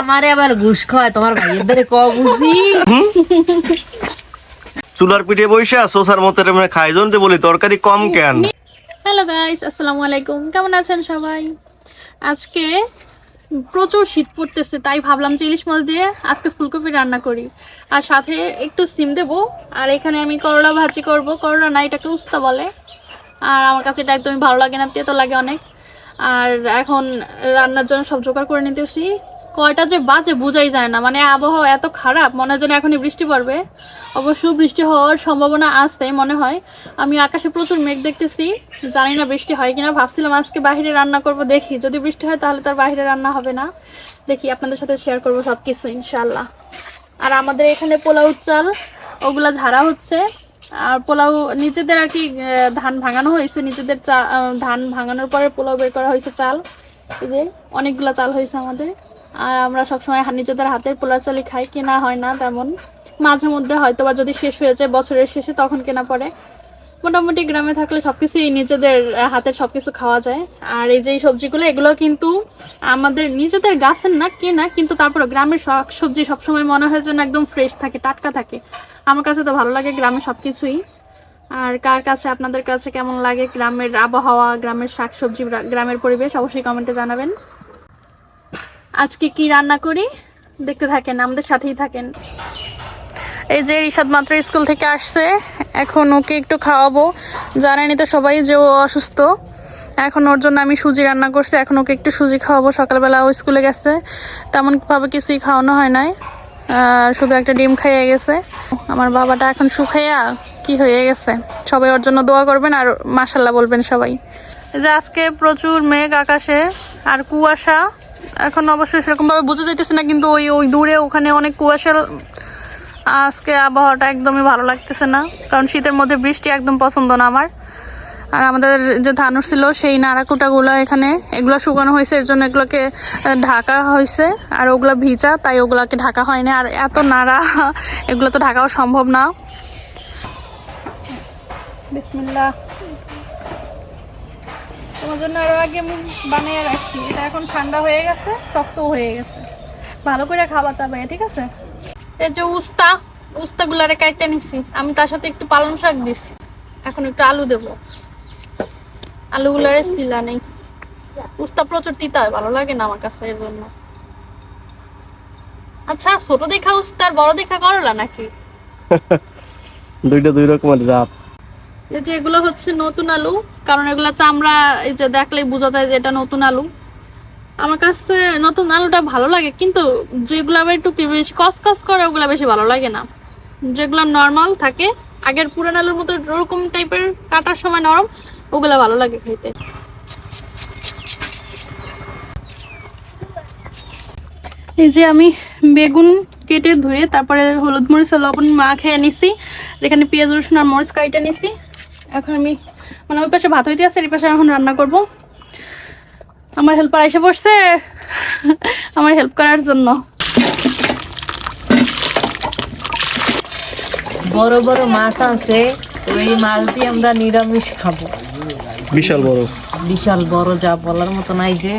আমারে আবার ঘুষ খাওয়ায় তোমার ভাইয়ের ক বুঝি চুলার পিঠে বইসা সোসার মতো খাই জনতে বলি তরকারি কম কেন? হ্যালো গাইস আসসালামু আলাইকুম। কেমন আছেন সবাই? আজকে প্রচুর শীত পড়তেছে তাই ভাবলাম যে ইলিশ মাছ দিয়ে আজকে ফুলকপি রান্না করি। আর সাথে একটু সিম দেবো আর এখানে আমি করলা ভাজি করব। করলা না এটাকে উস্তা বলে। আর আমার কাছে এটা একদমই ভালো লাগে না তেতো লাগে অনেক। আর এখন রান্নার জন্য সব জোগাড় করে নিতেছি। কয়টা যে বাজে বোঝাই যায় না। মানে আবহাওয়া এত খারাপ, মনে হয় যেন এখনই বৃষ্টি পড়বে। অবশ্য বৃষ্টি হওয়ার সম্ভাবনা আছে মনে হয়। আমি আকাশে প্রচুর মেঘ দেখতেছি, জানি না বৃষ্টি হয় কিনা। ভাবছিলাম আজকে বাইরে রান্না করব, দেখি। যদি বৃষ্টি হয় তাহলে তার বাইরে রান্না হবে না। দেখি আপনাদের সাথে শেয়ার করব সব কিছু ইনশাল্লাহ আর আমাদের এখানে পোলাও চাল, ওগুলা ঝাড়া হচ্ছে। আর পোলাও, নিজেদের আর কি ধান ভাঙানো হয়েছে। নিজেদের চা ধান ভাঙানোর পরে পোলাও বের করা হয়েছে চাল। এই যে, অনেকগুলা চাল হয়েছে আমাদের। আর আমরা সবসময় নিজেদের হাতের পোলার চালই খাই কেনা হয় না তেমন। মাঝে মধ্যে হয়তো বা যদি শেষ হয়ে যায় বছরের শেষে তখন কেনা পড়ে। মোটামুটি গ্রামে থাকলে সবকিছুই নিজেদের আহ, হাতের সবকিছু খাওয়া যায়। আর এই যে সবজিগুলো এগুলো কিন্তু আমাদের নিজেদের গাছের না কেনা কিন্তু তারপরে গ্রামের শাক সবজি সবসময় মনে হয় যেন একদম ফ্রেশ থাকে টাটকা থাকে। আমার কাছে তো ভালো লাগে গ্রামের সব কিছুই আর কার কাছে আপনাদের কাছে কেমন লাগে গ্রামের আবহাওয়া গ্রামের শাক সবজি গ্রামের পরিবেশ? অবশ্যই কমেন্টে জানাবেন। আজকে কি রান্না করি? দেখতে থাকেন আমাদের সাথেই থাকেন। এই যে রিশাদ মাত্র স্কুল থেকে আসছে এখন ওকে একটু খাওয়াবো। জানেনি তো সবাই যে ও অসুস্থ। এখন ওর জন্য আমি সুজি রান্না করছি এখন ওকে একটু সুজি খাওয়াবো। সকালবেলা ও স্কুলে গেছে তেমনভাবে কিছুই খাওয়ানো হয় নাই। শুধু একটা ডিম খাইয়ে গেছে। আমার বাবাটা এখন শুকাইয়া কি হয়ে গেছে? সবাই ওর জন্য দোয়া করবেন আর মাসাল্লাহ বলবেন সবাই। এই যে আজকে প্রচুর মেঘ আকাশে আর কুয়াশা। এখন অবশ্যই সেরকমভাবে বোঝা যাইতেছে না, কিন্তু ওই ওই দূরে ওখানে অনেক কুয়াশা আজকে আবহাওয়াটা একদমই ভালো লাগতেছে না, কারণ শীতের মধ্যে বৃষ্টি একদম পছন্দ না আমার। আর আমাদের যে ধান ছিল, সেই নাড়াকুটাগুলো এখানে, এগুলো শুকানো হয়েছে, এর জন্য এগুলোকে ঢাকা হয়েছে, আর ওগুলো ভিজা, তাই ওগুলোকে ঢাকা হয়নি আর এত নাড়া, এগুলো তো ঢাকাও সম্ভব না। বিসমিল্লাহ। তোমার জন্য আরও আগে আমি বানিয়ে রাখছি। এটা এখন ঠান্ডা হয়ে গেছে শক্ত হয়ে গেছে। ভালো করে খাওয়া যাবে, ঠিক আছে? এই যে উস্তা, উস্তাগুলারে কাটতে নিছি। আমি তার সাথে একটু পালং শাক দিছি। এখন একটু আলু দেব। আলুগুলারে সিলা নেই। উস্তা প্রচুর তিতা হয়, ভালো লাগে না আমার কাছে এর জন্য। আচ্ছা ছোট দেখা উস্তা আর বড় দেখা করলা নাকি? দুইটা দুই রকমের জাত। এই যে এগুলো হচ্ছে নতুন আলু, কারণ এগুলো চামড়া, এই যে দেখলেই বোঝা যায় যে এটা নতুন আলু। আমার কাছে নতুন আলুটা ভালো লাগে, কিন্তু যেগুলো আবার একটু বেশি কসকস করে, ওগুলো বেশি ভালো লাগে না। যেগুলো নর্মাল থাকে, আগের পুরান আলুর মতো ওরকম টাইপের কাটার সময় নরম, ওগুলো ভালো লাগে খেতে। এই যে আমি বেগুন কেটে ধুয়ে, তারপরে হলুদ মরিচ লবণ মা খেয়ে নিছি। এখানে পেঁয়াজ, রসুন আর মরিচ কাইটা নিছি। এখন আমি মানে ওই পাশে ভাত হইতে আছে এই পাশে এখন রান্না করব। আমার হেল্পার এসে পড়ছে আমার হেল্প করার জন্য। বড় বড় মাছ আছে ওই মাছ দিয়ে আমরা নিরামিষ খাব। বিশাল বড়। বিশাল বড় যা বলার মতো নাই যে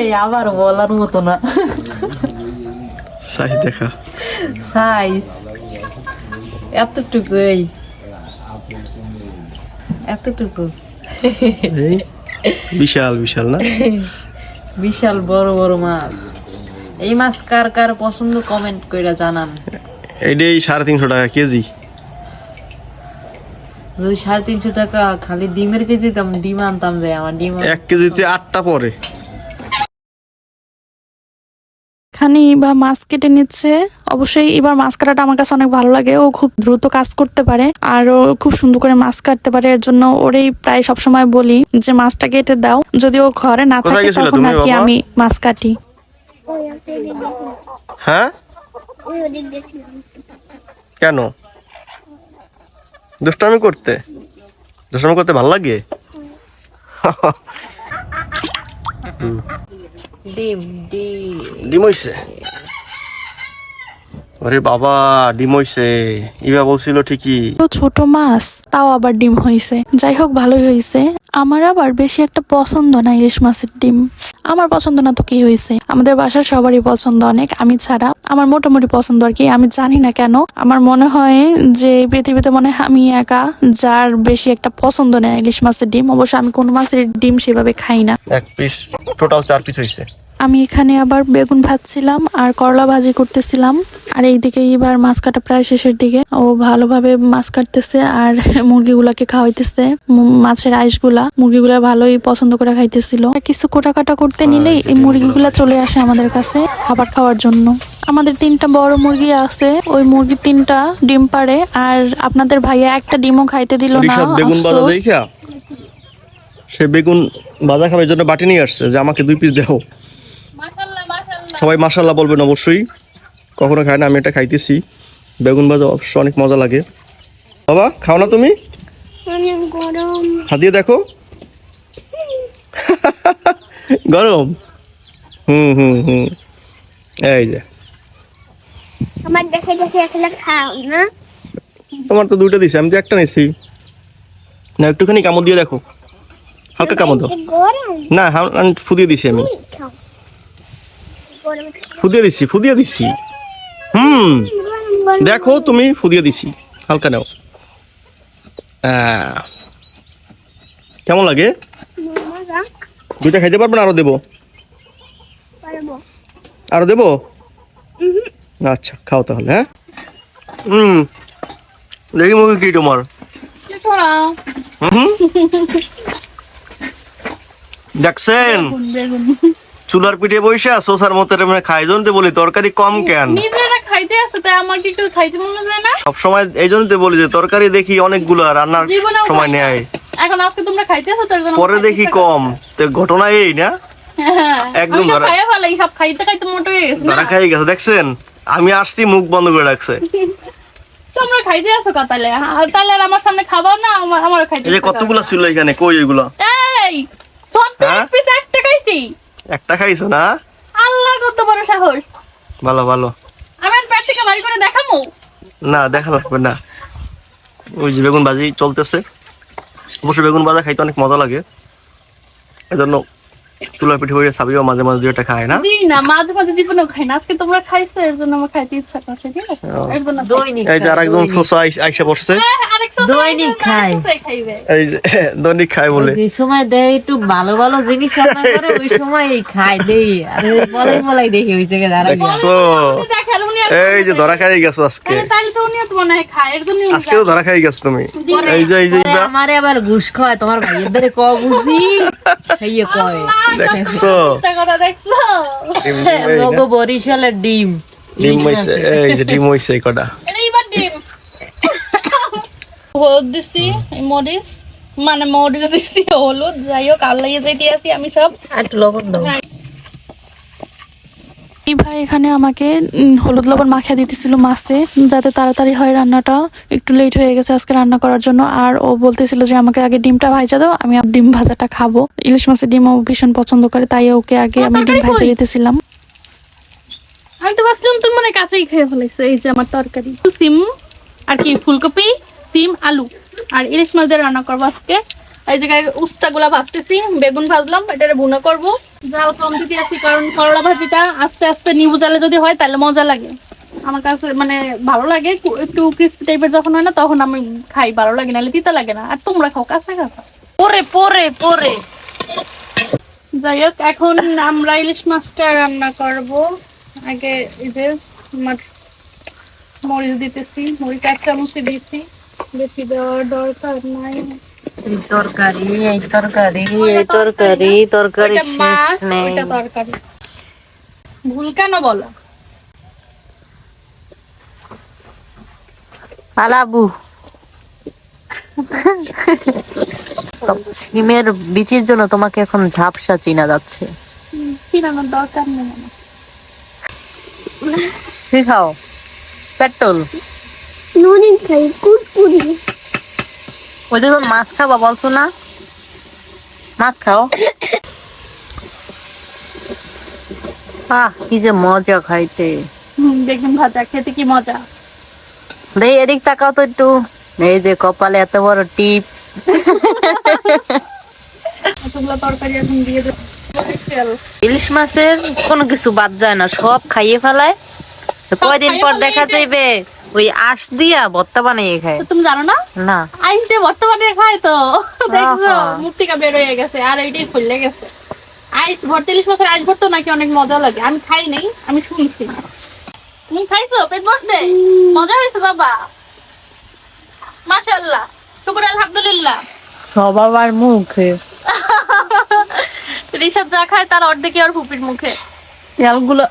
এই আবার বলার মতো না। সাইজ দেখা। সাইজ এতটুকুই। এতটুকু। এই বিশাল বিশাল না? বিশাল বড় বড় মাছ। এই মাছ কার কার পছন্দ কমেন্ট কইরা জানান। এটাই সাড়ে তিনশো টাকা কেজি। যদি সাড়ে তিনশো টাকা খালি ডিমের কেজি দাম ডিম আনতাম যাই আমার ডিম এক কেজিতে আটটা পরে খানি বা মাছ কেটে নিচ্ছে। অবশ্যই এবার মাছ কাটাটা আমার কাছে অনেক ভালো লাগে। ও খুব দ্রুত কাজ করতে পারে আর ও খুব সুন্দর করে মাছ কাটতে পারে। এর জন্য ওরেই প্রায় সবসময় বলি যে মাছটা কেটে দাও। যদি ও ঘরে না থাকে তখন আর কি আমি মাছ কাটি। হ্যাঁ? কেন? দুষ্টামি করতে? দুষ্টামি করতে ভালো লাগে? ডিম ডিম ডিম হইছে ওরে বাবা ডিম হইছে। ইবা বলছিল ঠিকই। ছোট মাছ তাও আবার ডিম হইছে। যাই হোক ভালোই হয়েছে আমার আবার বেশি একটা পছন্দ না ইলিশ মাছের ডিম। আমার পছন্দ না তো কি হয়েছে আমাদের বাসার সবারই পছন্দ অনেক আমি ছাড়া। আমার মোটামুটি পছন্দ আর কি আমি জানি না কেন। আমার মনে হয় যে পৃথিবীতে মনে হয় আমি একা যার বেশি একটা পছন্দ নেই ইলিশ মাছের ডিম। অবশ্য আমি কোনো মাছের ডিম সেভাবে খাই না। এক পিস টোটাল চার পিস হয়েছে আমি এখানে আবার বেগুন ভাজছিলাম আর করলা ভাজি করতেছিলাম। আর এইদিকে এবার মাছ কাটা প্রায় শেষের দিকে। ও ভালোভাবে মাছ কাটতেছে আর মুরগিগুলাকে খাওয়াইতেছে। মাছের আইসগুলা মুরগিগুলা ভালোই পছন্দ করে খাইতেছিল। কিছু কোটা কাটা করতে নিলেই এই মুরগিগুলা চলে আসে আমাদের কাছে খাবার খাওয়ার জন্য। আমাদের তিনটা বড় মুরগি আছে। ওই মুরগি তিনটা ডিম পারে আর আপনাদের ভাইয়া একটা ডিমও খাইতে দিল না। বেগুন দেখা সে বেগুন ভাজা খাবে জন্য বাটি নিয়ে আসছে যে আমাকে দুই পিস দেও। সবাই মাসাল্লাহ বলবেন অবশ্যই। কখনো খায় না আমি এটা খাইতেছি। বেগুন ভাজা অবশ্য অনেক মজা লাগে। বাবা খাও না তুমি? হাতিয়ে দেখো। গরম? হুম হুম হুম। এই যে। আমার দেখে দেখে একলা খাও না। তোমার তো দুইটা দিছি আমি তো একটা নিছি। না একটুখানি কামড় দিয়ে দেখো। হালকা কামড় দাও। না ফুদিয়ে দিছি আমি। ফুদিয়ে দিছি ফুদিয়ে দিছি। হুম, দেখো তুমি ফুদিয়ে দিছি, হালকা নাও। কেমন লাগে? দুইটা খাইতে পারবে না, আরও দেবো? আরও দেবো? আচ্ছা খাও তাহলে হ্যাঁ? হুম, দেখি মুখে কি তোমার। দেখছেন? চুলার পিঠে বসে সোসার মতো মানে খাই। জন্যে বলি তরকারি কম কেন? নিজেরা খাইতে আসে তাই আমার কি একটু খাইতে মনে যায় না। সব সময় এই জন্য বলি যে তরকারি দেখি অনেকগুলো রান্নার সময় নেয়। এখন আজকে তোমরা খাইতে আসো তার জন্য পরে দেখি কম। তো ঘটনা এই না? হ্যাঁ, একদম ধরা- খাইয়া ফেলাই, সব খাইতে খাইতে মোটো হয়ে গেছে ধরা খাই গেছে। দেখছেন? আমি আসছি মুখ বন্ধ করে রাখছে। তোমরা খাইতে আসো কা তাহলে? আর তাহলে আমার সামনে খাবাও না, আমার- খাইতে এই কতগুলো ছিল এখানে? কই এগুলো? এই, একটা খাইছি। একটা খাইছো না? আল্লাহ কত বড় সাহস। ভালো ভালো। আমি পেট থেকে বাড়ি করে দেখামু? না দেখা লাগবে না। ওই যে বেগুন ভাজি চলতেছে। অবশ্য বেগুন ভাজা খাইতে অনেক মজা লাগে। এজন্য চুলার পিঠে হয়ে সাবিও মাঝে মাঝে দুইটা খায় না? দিই না, মাঝে মাঝে জীবনেও খাই না। আজকে তোমরা খাইছো, এর জন্য আমার খাইতে ইচ্ছা করছে, ঠিক আছে? এর জন্য খাই। দৈনিক এই যে খায়, আরেকজন দৈনিক। সোসা আইসা পড়ছে হ্যাঁ, আরেক দৈনিক খাই। এই যে দৈনিক খায় বলে। যে সময় দেয় একটু ভালো ভালো জিনিস রান্না করে ওই সময় এই খায় দেই। আর ওই বলাই বলাই দেখি ওই জায়গায় দাঁড়াই দেখছ উনি উনি এই যে ধরা খাই গেছো আজকে। হ্যাঁ, তাহলে তো উনিও তো মনে হয় খায়, এর জন্যই উনি আজকেও ধরা খাই গেছো তুমি। এই যে এই যে আমারে আবার ঘুষ খাওয়ায় তোমার ভাইয়ের ধরে ক বুঝি? খাইয়ে কয়। দেখছ? মগো বরিশালের ডিম। ডিম হইছে এই যে ডিম হইছে কটা। এটা এবার ডিম। হলুদ দিছি মরিচ। মানে মরিচ দিছি হলুদ। যাই হোক আল্লাহ যাইতে আছি আমি সব আর একটু লবণ দাও। ভাই এখানে আমাকে হলুদ লবণ মাখিয়ে দিতেছিল মাছে, যাতে তাড়াতাড়ি হয় রান্নাটা। একটু লেট হয়ে গেছে আজকে রান্না করার জন্য। আর ও বলতেছিল যে, আমাকে আগে ডিমটা ভাজা দাও, আমি ডিম ভাজাটা খাব। ইলিশ মাছের ডিম ও ভীষণ পছন্দ করে, তাই ওকে আগে আমি ডিম ভাজা দিতেছিলাম। মানে এই আর কি, ফুলকপি, সিম, আলু। আর ইলিশ মাছ দিয়ে রান্না করব আজকে। এই জায়গায় উস্তা গুলা ভাজতেছি, বেগুন ভাজলাম এটা ভুনা করব। জাল কম দিতে আছি কারণ করলা ভাজিটা আস্তে আস্তে নিবু জালে যদি হয় তাহলে মজা লাগে। আমার কাছে মানে ভালো লাগে একটু ক্রিস্পি টাইপের যখন হয় না তখন আমি খাই ভালো লাগে নাহলে তিতা লাগে না। আর তোমরা খাও কাঁচা কাঁচা। পরে পরে পরে। যাই হোক এখন আমরা ইলিশ মাছটা রান্না করব। আগে এই যে আমার মরিচ দিতেছি মরিচ এক চামচই দিয়েছি। বেশি দেওয়ার দরকার নাই। এই তরকারি এই তরকারি এই তরকারি তরকারি শেষ নেই। তরকারি। ভুল কেন বলো? আলাবু সিমের বিচির জন্য তোমাকে এখন ঝাপসা চিনা যাচ্ছে। হুম, কিনানোর দরকার নেই খাও? পেট্রোল। নুনি খাই কুরকুরি। ওই যে মাছ খাবা বলছো না? মাছ খাও। আহ কি যে মজা খাইতে। হুম, বেগুন ভাজা খেতে কি মজা? দেই এদিক তাকাও তো একটু। এই যে কপালে এত বড় টিপ। তরকারি এখন দিয়ে ইলিশ মাছের কোনো কিছু বাদ যায় না সব খাইয়ে ফেলায়। কয়দিন পর দেখা যাইবে? ওই আঁশ দিয়া ভর্তা বানিয়ে খায়। তুমি জানো না? না। আইসে বর্তমানে খায় তো। দেখছ। মুখ থেকে বের হয়ে গেছে আর এইটাই ফুললে গেছে। আইস ভর্তা ইলিশ মাছের আইস ভর্তা নাকি অনেক মজা লাগে। আমি খাই নাই আমি শুনছি। তুমি খাইছো? পেট ভরছে? মজা হয়েছে বাবা। মাশাআল্লাহ। শুকুর আলহামদুলিল্লাহ। সব মুখে। রিশাদ যা খায় তার অর্ধেকই আর ফুপির মুখে। তেলগুলো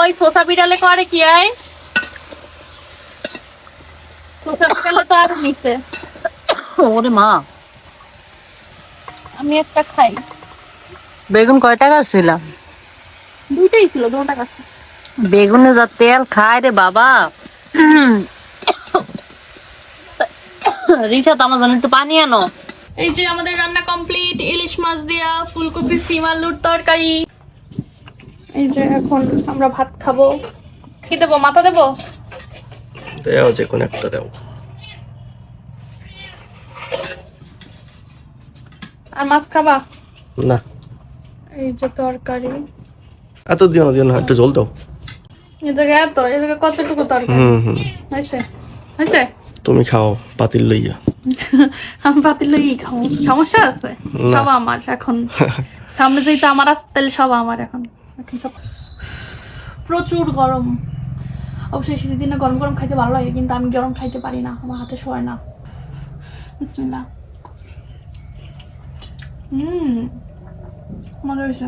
ওই সোসা বিড়ালে করে কি আয়? সোসা বিড়ালে তো আর নিচে। ওরে মা। আমি একটা খাই। বেগুন কয় টাকার ছিলাম দুইটাই ছিল দুটা কাছে বেগুনে যা তেল খায় রে বাবা। রিসাত আমার জন্য একটু পানি আনো। এই যে আমাদের রান্না কমপ্লিট ইলিশ মাছ দিয়া ফুলকপি সিম আলুর তরকারি। এই যে এখন আমরা ভাত খাব। কি দেবো? মাথা দেবো? দেও যে কোনো একটা দেও। আর মাছ খাবা? না। এই যে তরকারি। এত দিও না দিও না একটু জল দাও। এই জায়গায় এত এই জায়গায় কতটুকু তরকারি? হুম হুম। হয়েছে? হয়েছে? তুমি খাও পাতিল লইয়া। আমি পাতিল লই খাও সমস্যা আছে। সব আমার এখন। সামনে যেহেতু আমার আসতে সব আমার এখন। প্রচুর গরম। অবশ্যই শীতের দিনে গরম গরম খাইতে ভালো লাগে কিন্তু আমি গরম খাইতে পারি না আমার হাতে শোয় না। বিসমিল্লাহ। হুম মজা হয়েছে।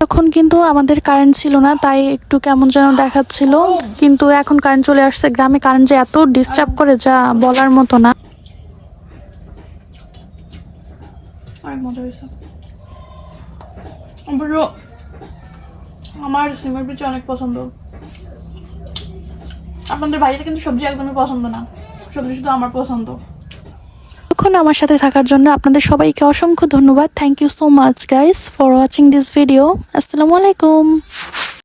তখন কিন্তু আমাদের কারেন্ট ছিল না তাই একটু কেমন যেন দেখাচ্ছিল। কিন্তু এখন কারেন্ট চলে আসছে গ্রামে কারেন্ট যে এত ডিস্টার্ব করে যা বলার মতো না। অনেক মজা হয়েছে। আমার সিমের পিঠে অনেক পছন্দ। আপনাদের বাড়িতে কিন্তু সবজি একদমই পছন্দ না। সবজি শুধু আমার পছন্দ। তখন আমার সাথে থাকার জন্য আপনাদের সবাইকে অসংখ্য ধন্যবাদ। Thank you so much guys for watching this video আসসালামু আলাইকুম।